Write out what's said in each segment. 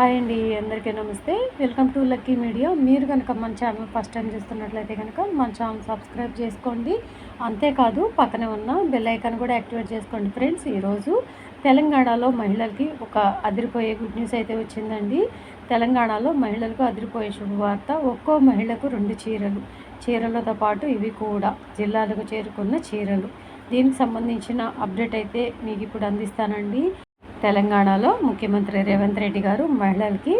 Hi అండి అందరికీ నమస్తే. Welcome to lucky media. మీరు కనుక మన ఛానల్ ఫస్ట్ టైం చూస్తున్నట్లయితే కనుక మన ఛానల్ సబ్స్క్రైబ్ చేసుకోండి. అంతేకాదు పక్కనే ఉన్న బెల్ ఐకాన్ కూడా యాక్టివేట్ చేసుకోండి ఫ్రెండ్స్. ఈరోజు తెలంగాణలో మహిళలకి ఒక అదిరిపోయే గుడ్ న్యూస్ అయితే వచ్చిందండి. తెలంగాణలో మహిళలకు అదిరిపోయే శుభవార్త ఒక్కో మహిళకు రెండు చీరలు. చీరలతో పాటు ఇవి కూడా జిల్లాలకు చేరుకున్న చీరలు. దీనికి సంబంధించిన అప్డేట్ అయితే మీకు ఇప్పుడు అందిస్తానండి. తెలంగాణలో ముఖ్యమంత్రి రేవంత్ రెడ్డి గారు మహిళలకి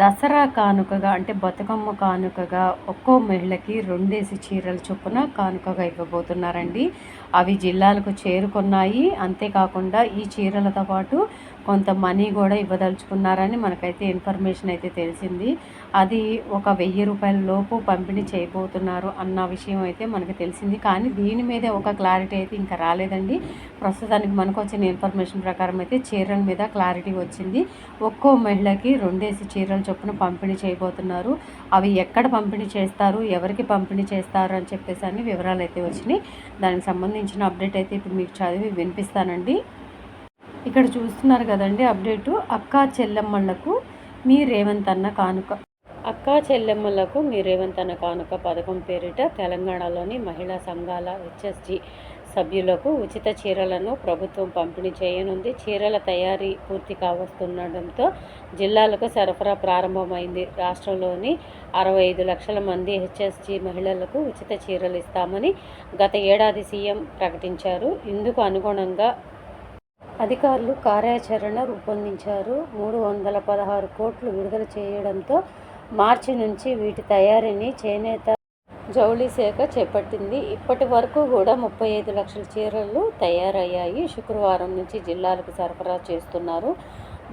దసరా కానుకగా అంటే బతుకమ్మ కానుకగా ఒక్కో మహిళకి రెండేసి చీరల చొప్పున కానుకగా ఇవ్వబోతున్నారండి. అవి జిల్లాలకు చేరుకున్నాయి. అంతేకాకుండా ఈ చీరలతో పాటు కొంత మనీ కూడా ఇవ్వదలుచుకున్నారని మనకైతే ఇన్ఫర్మేషన్ అయితే తెలిసింది. అది ఒక వెయ్యి రూపాయల లోపు పంపిణీ చేయబోతున్నారు అన్న విషయం అయితే మనకు తెలిసింది. కానీ దీని మీదే ఒక క్లారిటీ అయితే ఇంకా రాలేదండి. ప్రస్తుతానికి మనకు వచ్చిన ఇన్ఫర్మేషన్ ప్రకారం అయితే చీరల మీద క్లారిటీ వచ్చింది. ఒక్కో మహిళకి రెండేసి చీరల చొప్పున పంపిణీ చేయబోతున్నారు. అవి ఎక్కడ పంపిణీ చేస్తారు? ఎవరికి పంపిణీ చేస్తారు? అని చెప్పేసి అన్ని వివరాలు అయితే వచ్చినాయి. దానికి సంబంధించిన అప్డేట్ అయితే ఇప్పుడు మీకు చదివి వినిపిస్తానండి. ఇక్కడ చూస్తున్నారు కదండి అప్డేటు. అక్క చెల్లెమ్మలకు మీ రేవంత్ అన్న కానుక. అక్క చెల్లెమ్మలకు మీ రేవంత్ అన్న కానుక పథకం పేరిట తెలంగాణలోని మహిళా సంఘాల హెచ్ఎస్జి సభ్యులకు ఉచిత చీరలను ప్రభుత్వం పంపిణీ చేయనుంది. చీరల తయారీ పూర్తి కావస్తుండడంతో జిల్లాలకు సరఫరా ప్రారంభమైంది. రాష్ట్రంలోని అరవై ఐదు లక్షల మంది హెచ్ఎస్జి మహిళలకు ఉచిత చీరలు ఇస్తామని గత ఏడాది సీఎం ప్రకటించారు. ఇందుకు అనుగుణంగా అధికారులు కార్యాచరణ రూపొందించారు. మూడు వందల పదహారు కోట్లు విడుదల చేయడంతో మార్చి నుంచి వీటి తయారీని చేనేత జౌళి శాఖ చేపట్టింది. ఇప్పటి వరకు కూడా ముప్పై ఐదు లక్షల చీరలు తయారయ్యాయి. శుక్రవారం నుంచి జిల్లాలకు సరఫరా చేస్తున్నారు.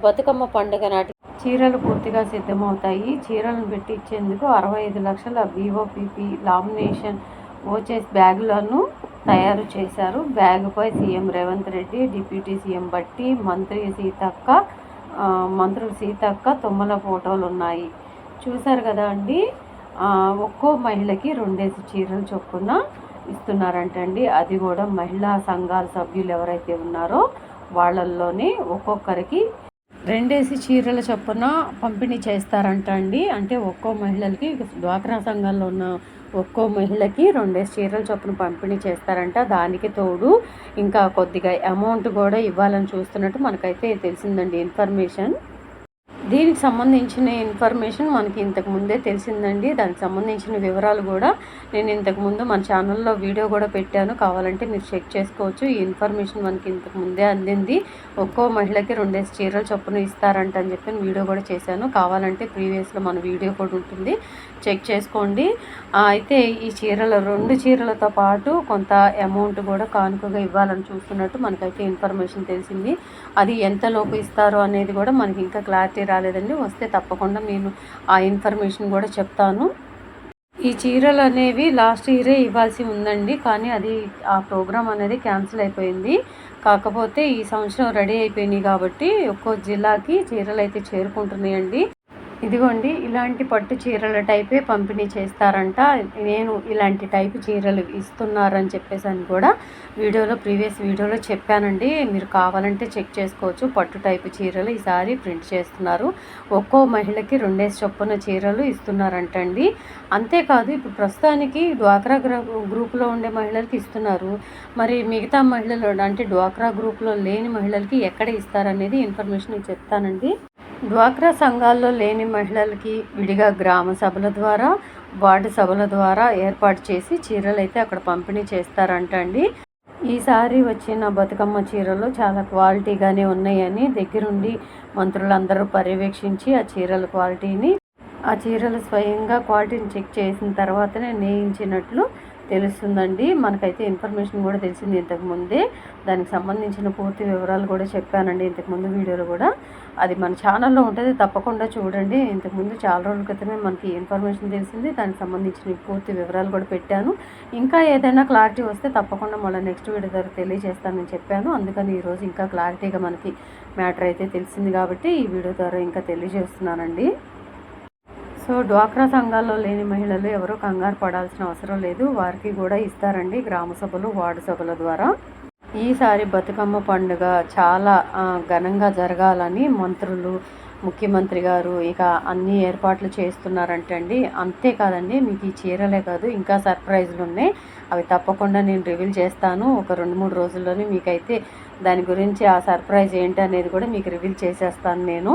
బతుకమ్మ పండుగ నాటి చీరలు పూర్తిగా సిద్ధమవుతాయి. చీరలను పెట్టించేందుకు అరవై ఐదు లక్షల బీఓపీపీ లామినేషన్ ఓచెస్ బ్యాగులను తయారు చేశారు. బ్యాగుపై CM Revanth Reddy deputy CM Bhatti మంత్రి సీతక్క మంత్రులు సీతక్క తుమ్మల ఫోటోలు ఉన్నాయి. చూశారు కదా అండి? ఒక్కో మహిళకి రెండేసి చీరలు చొప్పున ఇస్తున్నారంటండి. అది కూడా మహిళా సంఘాల సభ్యులు ఎవరైతే ఉన్నారో వాళ్ళల్లోనే ఒక్కొక్కరికి రెండేసి చీరల చొప్పున పంపిణీ చేస్తారంట అండి. అంటే ఒక్కో మహిళలకి డ్వాక్రా సంఘాల్లో ఉన్న ఒక్కో మహిళకి రెండేసి చీరల చొప్పున పంపిణీ చేస్తారంట. దానికి తోడు ఇంకా కొద్దిగా అమౌంట్ కూడా ఇవ్వాలని చూస్తున్నట్టు మనకైతే తెలిసిందండి ఇన్ఫర్మేషన్. దీనికి సంబంధించిన ఇన్ఫర్మేషన్ మనకి ఇంతకు ముందే తెలిసిందండి. దానికి సంబంధించిన వివరాలు కూడా నేను ఇంతకు ముందు మన ఛానల్లో వీడియో కూడా పెట్టాను. కావాలంటే మీరు చెక్ చేసుకోవచ్చు. ఈ ఇన్ఫర్మేషన్ మనకి ఇంతకు ముందే అందింది. ఒక్కో మహిళకి రెండేసి చీరలు చొప్పున ఇస్తారంట అని చెప్పి వీడియో కూడా చేశాను. కావాలంటే ప్రీవియస్లో మన వీడియో కూడా ఉంటుంది. చెక్ చేసుకోండి. అయితే ఈ చీరల రెండు చీరలతో పాటు కొంత అమౌంట్ కూడా కానుకగా ఇవ్వాలని చూస్తున్నట్టు మనకైతే ఇన్ఫర్మేషన్ తెలిసింది. అది ఎంతలోపు ఇస్తారు అనేది కూడా మనకి ఇంకా క్లారిటీ రాలేదండి వస్తే తప్పకుండా నేను ఆ ఇన్ఫర్మేషన్ కూడా చెప్తాను. ఈ చీరలు అనేవి లాస్ట్ ఇయరే ఇవ్వాల్సి ఉందండి. కానీ అది ఆ ప్రోగ్రాం అనేది క్యాన్సిల్ అయిపోయింది. కాకపోతే ఈ సంవత్సరం రెడీ అయిపోయినాయి కాబట్టి ఒక్కో జిల్లాకి చీరలు అయితే చేరుకుంటున్నాయండి. ఇదిగోండి ఇలాంటి పట్టు చీరల టైపే పంపిణీ చేస్తారంట. నేను ఇలాంటి టైపు చీరలు ఇస్తున్నారని చెప్పేసి అని కూడా వీడియోలో ప్రీవియస్ వీడియోలో చెప్పానండి. మీరు కావాలంటే చెక్ చేసుకోవచ్చు. పట్టు టైపు చీరలు ఈసారి ప్రింట్ చేస్తున్నారు. ఒక్కో మహిళకి రెండేసి చొప్పున చీరలు ఇస్తున్నారంటండి. అంతేకాదు ఇప్పుడు ప్రస్తుతానికి డ్వాక్రా గ్రూప్లో ఉండే మహిళలకి ఇస్తున్నారు. మరి మిగతా మహిళలు అంటే డ్వాక్రా గ్రూప్లో లేని మహిళలకి ఎక్కడ ఇస్తారనేది ఇన్ఫర్మేషన్ చెప్తానండి. డ్వాక్రా సంఘాల్లో లేని మహిళలకి విడిగా గ్రామ సభల ద్వారా వార్డు సభల ద్వారా ఏర్పాటు చేసి చీరలు అయితే అక్కడ పంపిణీ చేస్తారంట అండి ఈసారి వచ్చిన బతుకమ్మ చీరలు చాలా క్వాలిటీగానే ఉన్నాయని దగ్గరుండి మంత్రులందరూ పర్యవేక్షించి ఆ చీరల క్వాలిటీని ఆ చీరలు స్వయంగా క్వాలిటీని చెక్ చేసిన తర్వాతనే నేయించినట్లు తెలుస్తుందండి. మనకైతే ఇన్ఫర్మేషన్ కూడా తెలిసింది ఇంతకుముందే దానికి సంబంధించిన పూర్తి వివరాలు కూడా చెప్పానండి ఇంతకుముందు వీడియోలో కూడా. అది మన ఛానల్లో ఉంటుంది తప్పకుండా చూడండి. ఇంతకుముందు చాలా రోజుల క్రితమే మనకి ఇన్ఫర్మేషన్ తెలిసింది. దానికి సంబంధించిన పూర్తి వివరాలు కూడా పెట్టాను. ఇంకా ఏదైనా క్లారిటీ వస్తే తప్పకుండా మళ్ళీ నెక్స్ట్ వీడియో ద్వారా తెలియజేస్తానని చెప్పాను. అందుకని ఈరోజు ఇంకా క్లారిటీగా మనకి మ్యాటర్ అయితే తెలిసింది కాబట్టి ఈ వీడియో ద్వారా ఇంకా తెలియజేస్తున్నానండి. సో డ్వాక్రా సంఘాల్లో లేని మహిళలు ఎవరూ కంగారు పడాల్సిన అవసరం లేదు. వారికి కూడా ఇస్తారండి గ్రామ సభలు వార్డు సభల ద్వారా. ఈసారి బతుకమ్మ పండుగ చాలా ఘనంగా జరగాలని మంత్రులు ముఖ్యమంత్రి గారు ఇక అన్ని ఏర్పాట్లు చేస్తున్నారంటండి అంతేకాదండి మీకు ఈ చీరలే కాదు ఇంకా సర్ప్రైజ్లు ఉన్నాయి. అవి తప్పకుండా నేను రివీల్ చేస్తాను. ఒక రెండు మూడు రోజుల్లోనే మీకైతే దాని గురించి ఆ సర్ప్రైజ్ ఏంటి అనేది కూడా మీకు రివీల్ చేసేస్తాను నేను.